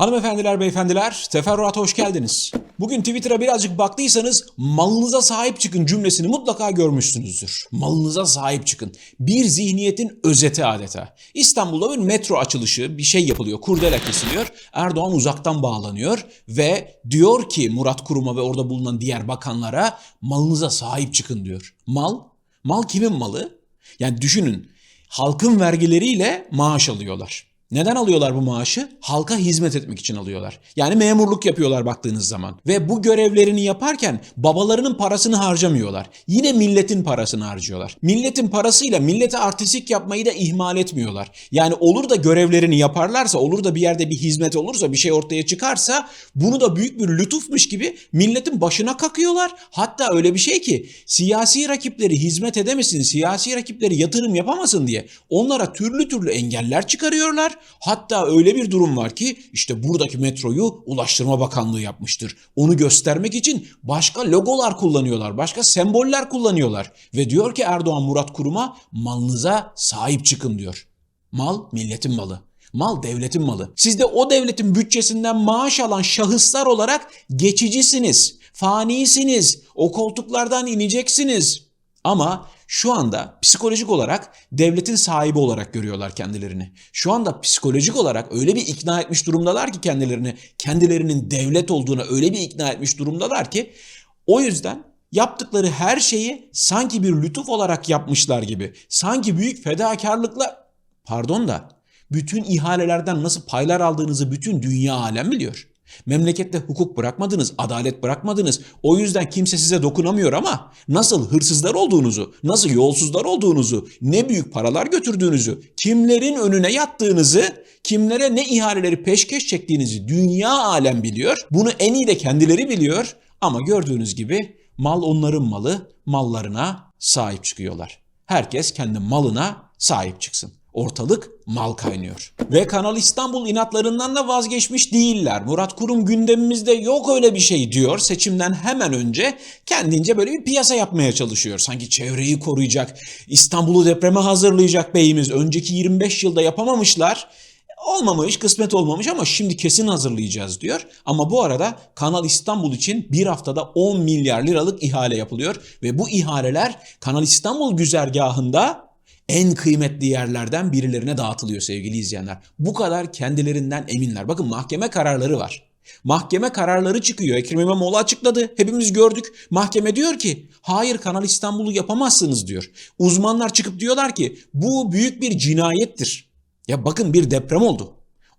Hanımefendiler, beyefendiler, teferruata hoş geldiniz. Bugün Twitter'a birazcık baktıysanız malınıza sahip çıkın cümlesini mutlaka görmüşsünüzdür. Malınıza sahip çıkın. Bir zihniyetin özeti adeta. İstanbul'da bir metro açılışı, bir şey yapılıyor, kurdele kesiliyor. Erdoğan uzaktan bağlanıyor ve diyor ki Murat Kurum'a ve orada bulunan diğer bakanlara malınıza sahip çıkın diyor. Mal? Mal kimin malı? Yani düşünün halkın vergileriyle maaş alıyorlar. Neden alıyorlar bu maaşı? Halka hizmet etmek için alıyorlar. Yani memurluk yapıyorlar baktığınız zaman. Ve bu görevlerini yaparken babalarının parasını harcamıyorlar. Yine milletin parasını harcıyorlar. Milletin parasıyla millete artistik yapmayı da ihmal etmiyorlar. Yani olur da görevlerini yaparlarsa, olur da bir yerde bir hizmet olursa, bir şey ortaya çıkarsa bunu da büyük bir lütufmuş gibi milletin başına kakıyorlar. Hatta öyle bir şey ki siyasi rakipleri hizmet edemesin, siyasi rakipleri yatırım yapamasın diye onlara türlü türlü engeller çıkarıyorlar. Hatta öyle bir durum var ki işte buradaki metroyu Ulaştırma Bakanlığı yapmıştır. Onu göstermek için başka logolar kullanıyorlar, başka semboller kullanıyorlar. Ve diyor ki Erdoğan Murat Kurum'a malınıza sahip çıkın diyor. Mal milletin malı. Mal devletin malı. Siz de o devletin bütçesinden maaş alan şahıslar olarak geçicisiniz, fanisiniz, o koltuklardan ineceksiniz. Ama şu anda psikolojik olarak devletin sahibi olarak görüyorlar kendilerini. Şu anda psikolojik olarak öyle bir ikna etmiş durumdalar ki kendilerini, kendilerinin devlet olduğuna öyle bir ikna etmiş durumdalar ki o yüzden yaptıkları her şeyi sanki bir lütuf olarak yapmışlar gibi, sanki büyük fedakarlıkla, pardon da bütün ihalelerden nasıl paylar aldığınızı bütün dünya alem biliyor. Memlekette hukuk bırakmadınız, adalet bırakmadınız. O yüzden kimse size dokunamıyor ama nasıl hırsızlar olduğunuzu, nasıl yolsuzlar olduğunuzu, ne büyük paralar götürdüğünüzü, kimlerin önüne yattığınızı, kimlere ne ihaleleri peşkeş çektiğinizi dünya alem biliyor. Bunu en iyi de kendileri biliyor ama gördüğünüz gibi mal onların malı, mallarına sahip çıkıyorlar. Herkes kendi malına sahip çıksın. Ortalık mal kaynıyor. Ve Kanal İstanbul inatlarından da vazgeçmiş değiller. Murat Kurum gündemimizde yok öyle bir şey diyor. Seçimden hemen önce kendince böyle bir piyasa yapmaya çalışıyor. Sanki çevreyi koruyacak, İstanbul'u depreme hazırlayacak beyimiz. Önceki 25 yılda yapamamışlar. Olmamış, kısmet olmamış ama şimdi kesin hazırlayacağız diyor. Ama bu arada Kanal İstanbul için bir haftada 10 milyar liralık ihale yapılıyor. Ve bu ihaleler Kanal İstanbul güzergahında en kıymetli yerlerden birilerine dağıtılıyor sevgili izleyenler. Bu kadar kendilerinden eminler. Bakın mahkeme kararları var. Mahkeme kararları çıkıyor. Ekrem İmamoğlu açıkladı. Hepimiz gördük. Mahkeme diyor ki hayır Kanal İstanbul'u yapamazsınız diyor. Uzmanlar çıkıp diyorlar ki bu büyük bir cinayettir. Ya bakın bir deprem oldu.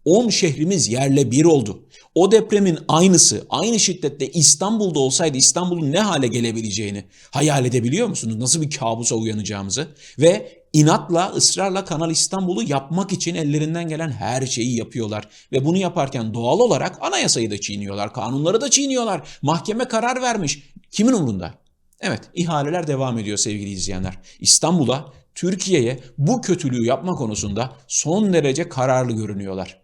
10 şehrimiz yerle bir oldu. O depremin aynısı, aynı şiddette İstanbul'da olsaydı İstanbul'un ne hale gelebileceğini hayal edebiliyor musunuz? Nasıl bir kabusa uyanacağımızı? Ve inatla, ısrarla Kanal İstanbul'u yapmak için ellerinden gelen her şeyi yapıyorlar. Ve bunu yaparken doğal olarak anayasayı da çiğniyorlar, kanunları da çiğniyorlar. Mahkeme karar vermiş. Kimin umrunda? Evet, ihaleler devam ediyor sevgili izleyenler. İstanbul'a, Türkiye'ye bu kötülüğü yapma konusunda son derece kararlı görünüyorlar.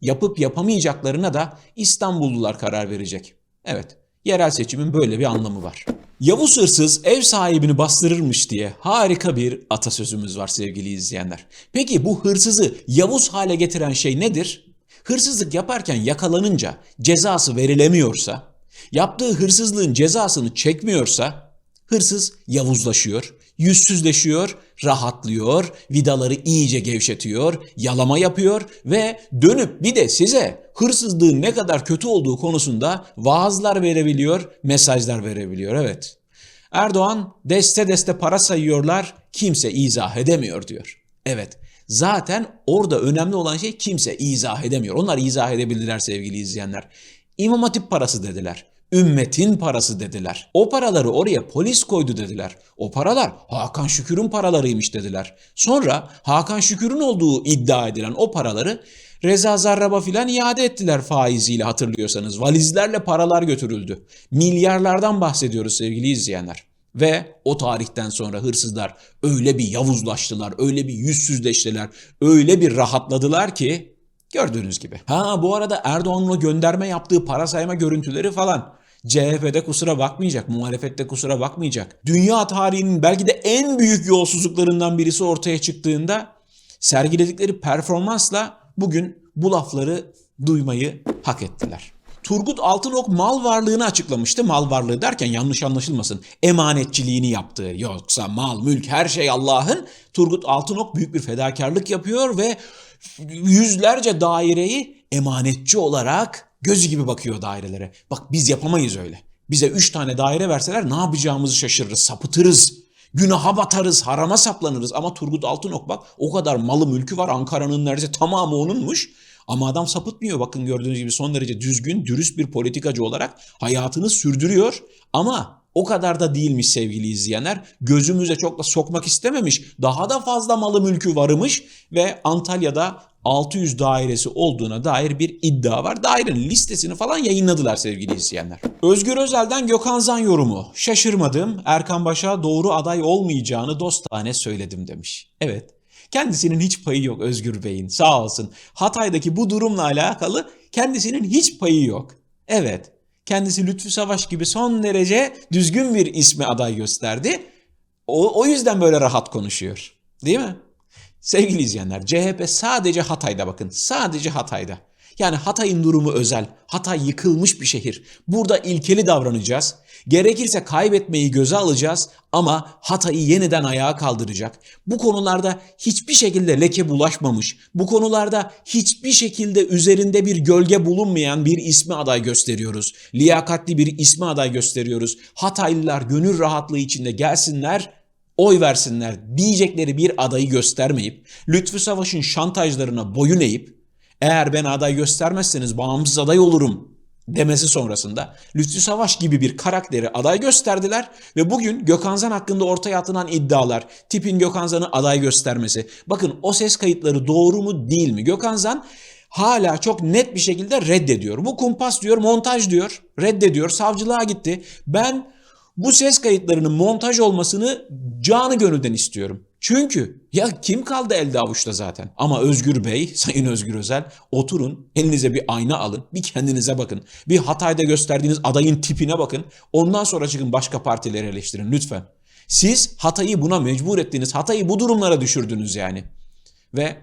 Yapıp yapamayacaklarına da İstanbullular karar verecek. Evet, yerel seçimin böyle bir anlamı var. Yavuz hırsız ev sahibini bastırırmış diye harika bir atasözümüz var sevgili izleyenler. Peki bu hırsızı Yavuz hale getiren şey nedir? Hırsızlık yaparken yakalanınca cezası verilemiyorsa, yaptığı hırsızlığın cezasını çekmiyorsa hırsız yavuzlaşıyor, yüzsüzleşiyor, rahatlıyor, vidaları iyice gevşetiyor, yalama yapıyor ve dönüp bir de size hırsızlığın ne kadar kötü olduğu konusunda vaazlar verebiliyor, mesajlar verebiliyor. Evet. Erdoğan deste deste para sayıyorlar, kimse izah edemiyor diyor. Evet. Zaten orada önemli olan şey kimse izah edemiyor. Onlar izah edebildiler sevgili izleyenler. İmam Hatip parası dediler. Ümmetin parası dediler. O paraları oraya polis koydu dediler. O paralar Hakan Şükür'ün paralarıymış dediler. Sonra Hakan Şükür'ün olduğu iddia edilen o paraları Reza Zarrab'a filan iade ettiler faiziyle hatırlıyorsanız. Valizlerle paralar götürüldü. Milyarlardan bahsediyoruz sevgili izleyenler. Ve o tarihten sonra hırsızlar öyle bir yavuzlaştılar, öyle bir yüzsüzleştiler, öyle bir rahatladılar ki gördüğünüz gibi. Ha bu arada Erdoğan'ın o gönderme yaptığı para sayma görüntüleri falan CHP'de kusura bakmayacak, muhalefette kusura bakmayacak. Dünya tarihinin belki de en büyük yolsuzluklarından birisi ortaya çıktığında sergiledikleri performansla bugün bu lafları duymayı hak ettiler. Turgut Altınok mal varlığını açıklamıştı. Mal varlığı derken yanlış anlaşılmasın. Emanetçiliğini yaptığı yoksa mal, mülk her şey Allah'ın. Turgut Altınok büyük bir fedakarlık yapıyor ve yüzlerce daireyi emanetçi olarak gözü gibi bakıyor dairelere. Bak biz yapamayız öyle. Bize üç tane daire verseler ne yapacağımızı şaşırırız, sapıtırız. Günaha batarız, harama saplanırız. Ama Turgut Altınok bak o kadar malı mülkü var. Ankara'nın neredeyse tamamı onunmuş. Ama adam sapıtmıyor. Bakın gördüğünüz gibi son derece düzgün, dürüst bir politikacı olarak hayatını sürdürüyor. Ama o kadar da değilmiş sevgili izleyenler. Gözümüze çok da sokmak istememiş. Daha da fazla malı mülkü varmış ve Antalya'da 600 dairesi olduğuna dair bir iddia var. Dairenin listesini falan yayınladılar sevgili izleyenler. Özgür Özel'den Gökhan Zan yorumu. Şaşırmadım. Erkan Baş'a doğru aday olmayacağını dostane söyledim demiş. Evet. Kendisinin hiç payı yok Özgür Bey'in sağ olsun. Hatay'daki bu durumla alakalı kendisinin hiç payı yok. Evet kendisi Lütfü Savaş gibi son derece düzgün bir ismi aday gösterdi. O, o yüzden böyle rahat konuşuyor. Değil mi? Sevgili izleyenler CHP sadece Hatay'da bakın sadece Hatay'da. Yani Hatay'ın durumu özel. Hatay yıkılmış bir şehir. Burada ilkeli davranacağız. Gerekirse kaybetmeyi göze alacağız ama Hatay'ı yeniden ayağa kaldıracak. Bu konularda hiçbir şekilde leke bulaşmamış. Bu konularda hiçbir şekilde üzerinde bir gölge bulunmayan bir ismi aday gösteriyoruz. Liyakatli bir ismi aday gösteriyoruz. Hataylılar gönül rahatlığı içinde gelsinler oy versinler diyecekleri bir adayı göstermeyip Lütfü Savaş'ın şantajlarına boyun eğip eğer ben aday göstermezseniz bağımsız aday olurum demesi sonrasında Lütfü Savaş gibi bir karakteri aday gösterdiler ve bugün Gökhanzan hakkında ortaya atılan iddialar, tipin Gökhanzan'ı aday göstermesi. Bakın o ses kayıtları doğru mu değil mi? Gökhanzan hala çok net bir şekilde reddediyor. Bu kumpas diyor, montaj diyor, reddediyor. Savcılığa gitti. Ben bu ses kayıtlarının montaj olmasını canı gönülden istiyorum. Çünkü ya kim kaldı elde avuçta zaten? Ama Özgür Bey, Sayın Özgür Özel oturun elinize bir ayna alın. Bir kendinize bakın. Bir Hatay'da gösterdiğiniz adayın tipine bakın. Ondan sonra çıkın başka partileri eleştirin lütfen. Siz Hatay'ı buna mecbur ettiniz. Hatay'ı bu durumlara düşürdünüz yani. Ve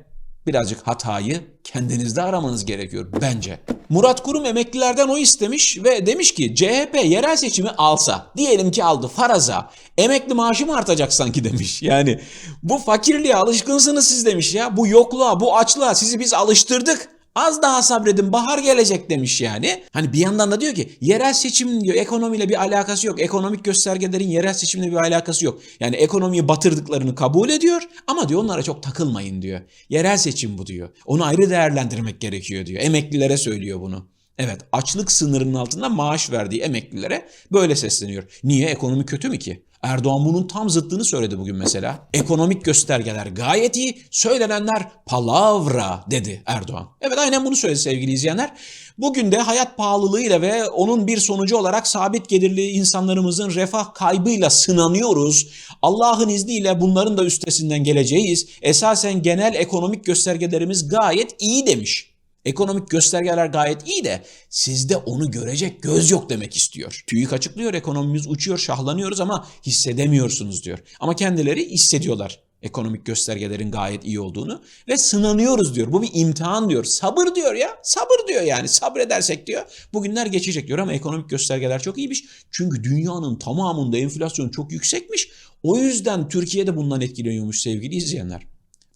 birazcık hatayı kendinizde aramanız gerekiyor bence. Murat Kurum emeklilerden o istemiş ve demiş ki CHP yerel seçimi alsa, diyelim ki aldı faraza, emekli maaşı mı artacak sanki demiş. Yani bu fakirliğe alışkınsınız siz demiş ya. Bu yokluğa, bu açlığa sizi biz alıştırdık. Az daha sabredin bahar gelecek demiş yani. Hani bir yandan da diyor ki yerel seçim diyor ekonomiyle bir alakası yok. Ekonomik göstergelerin yerel seçimle bir alakası yok. Yani ekonomiyi batırdıklarını kabul ediyor ama diyor onlara çok takılmayın diyor. Yerel seçim bu diyor. Onu ayrı değerlendirmek gerekiyor diyor. Emeklilere söylüyor bunu. Evet açlık sınırının altında maaş verdiği emeklilere böyle sesleniyor. Niye? Ekonomi kötü mü ki? Erdoğan bunun tam zıttını söyledi bugün mesela. Ekonomik göstergeler gayet iyi, söylenenler palavra dedi Erdoğan. Evet aynen bunu söyledi sevgili izleyenler. Bugün de hayat pahalılığıyla ve onun bir sonucu olarak sabit gelirli insanlarımızın refah kaybıyla sınanıyoruz. Allah'ın izniyle bunların da üstesinden geleceğiz. Esasen genel ekonomik göstergelerimiz gayet iyi demiş. Ekonomik göstergeler gayet iyi de sizde onu görecek göz yok demek istiyor. TÜİK açıklıyor ekonomimiz uçuyor şahlanıyoruz ama hissedemiyorsunuz diyor. Ama kendileri hissediyorlar ekonomik göstergelerin gayet iyi olduğunu ve sınanıyoruz diyor. Bu bir imtihan diyor. Sabır diyor ya. Sabır diyor yani. Sabredersek diyor. Bugünler geçecek diyor ama ekonomik göstergeler çok iyiymiş. Çünkü dünyanın tamamında enflasyon çok yüksekmiş. O yüzden Türkiye'de bundan etkileniyormuş sevgili izleyenler.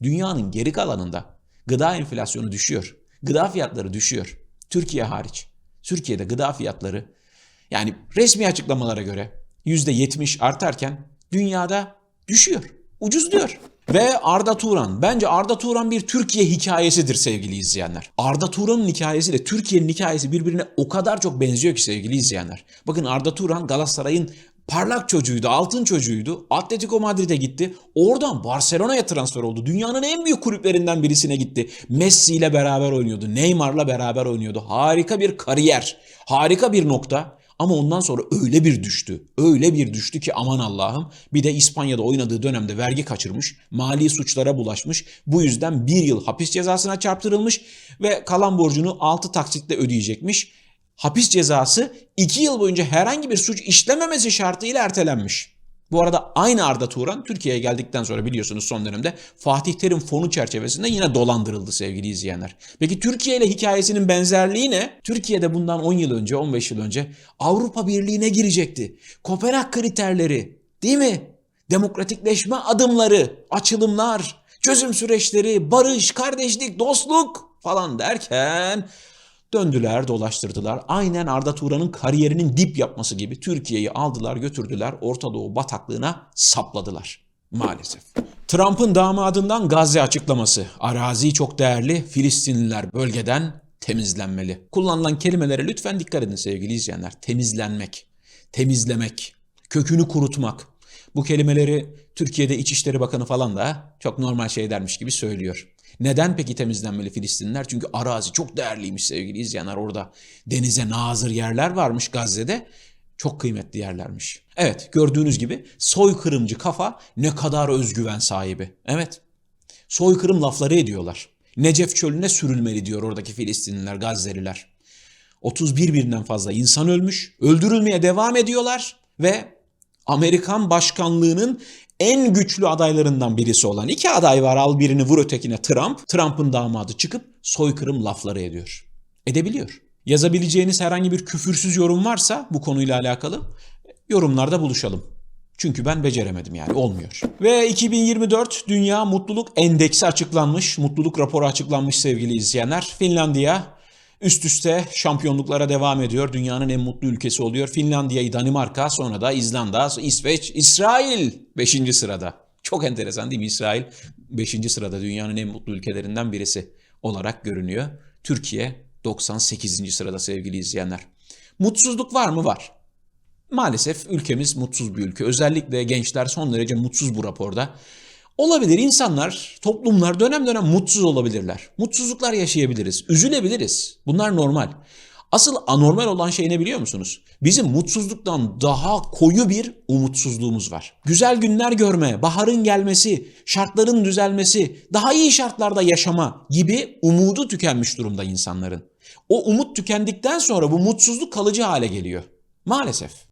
Dünyanın geri kalanında gıda enflasyonu düşüyor. Gıda fiyatları düşüyor. Türkiye hariç. Türkiye'de gıda fiyatları yani resmi açıklamalara göre %70 artarken dünyada düşüyor. Ucuz diyor. Ve Arda Turan. Bence Arda Turan bir Türkiye hikayesidir sevgili izleyenler. Arda Turan'ın hikayesiyle Türkiye'nin hikayesi birbirine o kadar çok benziyor ki sevgili izleyenler. Bakın Arda Turan Galatasaray'ın parlak çocuğuydu, altın çocuğuydu. Atletico Madrid'e gitti. Oradan Barcelona'ya transfer oldu. Dünyanın en büyük kulüplerinden birisine gitti. Messi ile beraber oynuyordu. Neymar'la beraber oynuyordu. Harika bir kariyer. Harika bir nokta. Ama ondan sonra öyle bir düştü. Öyle bir düştü ki aman Allah'ım. Bir de İspanya'da oynadığı dönemde vergi kaçırmış. Mali suçlara bulaşmış. Bu yüzden bir yıl hapis cezasına çarptırılmış. Ve kalan borcunu 6 taksitle ödeyecekmiş hapis cezası 2 yıl boyunca herhangi bir suç işlememesi şartıyla ertelenmiş. Bu arada aynı Arda Turan Türkiye'ye geldikten sonra biliyorsunuz son dönemde Fatih Terim fonu çerçevesinde yine dolandırıldı sevgili izleyenler. Peki Türkiye ile hikayesinin benzerliği ne? Türkiye'de bundan 10 yıl önce, 15 yıl önce Avrupa Birliği'ne girecekti. Kopenhag kriterleri, değil mi? Demokratikleşme adımları, açılımlar, çözüm süreçleri, barış, kardeşlik, dostluk falan derken Döndüler, dolaştırdılar. Aynen Arda Turan'ın kariyerinin dip yapması gibi Türkiye'yi aldılar, götürdüler, Orta Doğu bataklığına sapladılar. Maalesef. Trump'ın damadından Gazze açıklaması. Arazi çok değerli, Filistinliler bölgeden temizlenmeli. Kullanılan kelimelere lütfen dikkat edin sevgili izleyenler. Temizlenmek, temizlemek, kökünü kurutmak. Bu kelimeleri Türkiye'de İçişleri Bakanı falan da çok normal şey dermiş gibi söylüyor. Neden peki temizlenmeli Filistinliler? Çünkü arazi çok değerliymiş sevgili izleyenler. Orada denize nazır yerler varmış Gazze'de. Çok kıymetli yerlermiş. Evet gördüğünüz gibi soykırımcı kafa ne kadar özgüven sahibi. Evet soykırım lafları ediyorlar. Necef çölüne sürülmeli diyor oradaki Filistinliler, Gazze'liler. 31 binden fazla insan ölmüş, öldürülmeye devam ediyorlar ve Amerikan başkanlığının en güçlü adaylarından birisi olan iki aday var al birini vur ötekine Trump. Trump'ın damadı çıkıp soykırım lafları ediyor. Edebiliyor. Yazabileceğiniz herhangi bir küfürsüz yorum varsa bu konuyla alakalı yorumlarda buluşalım. Çünkü ben beceremedim yani olmuyor. Ve 2024 Dünya Mutluluk Endeksi açıklanmış. Mutluluk raporu açıklanmış sevgili izleyenler. Finlandiya Üst üste şampiyonluklara devam ediyor. Dünyanın en mutlu ülkesi oluyor. Finlandiya, Danimarka, sonra da İzlanda, İsveç, İsrail 5. sırada. Çok enteresan değil mi? İsrail 5. sırada dünyanın en mutlu ülkelerinden birisi olarak görünüyor. Türkiye 98. sırada sevgili izleyenler. Mutsuzluk var mı? Var. Maalesef ülkemiz mutsuz bir ülke. Özellikle gençler son derece mutsuz bu raporda. Olabilir insanlar, toplumlar dönem dönem mutsuz olabilirler. Mutsuzluklar yaşayabiliriz, üzülebiliriz. Bunlar normal. Asıl anormal olan şey ne biliyor musunuz? Bizim mutsuzluktan daha koyu bir umutsuzluğumuz var. Güzel günler görme, baharın gelmesi, şartların düzelmesi, daha iyi şartlarda yaşama gibi umudu tükenmiş durumda insanların. O umut tükendikten sonra bu mutsuzluk kalıcı hale geliyor. Maalesef.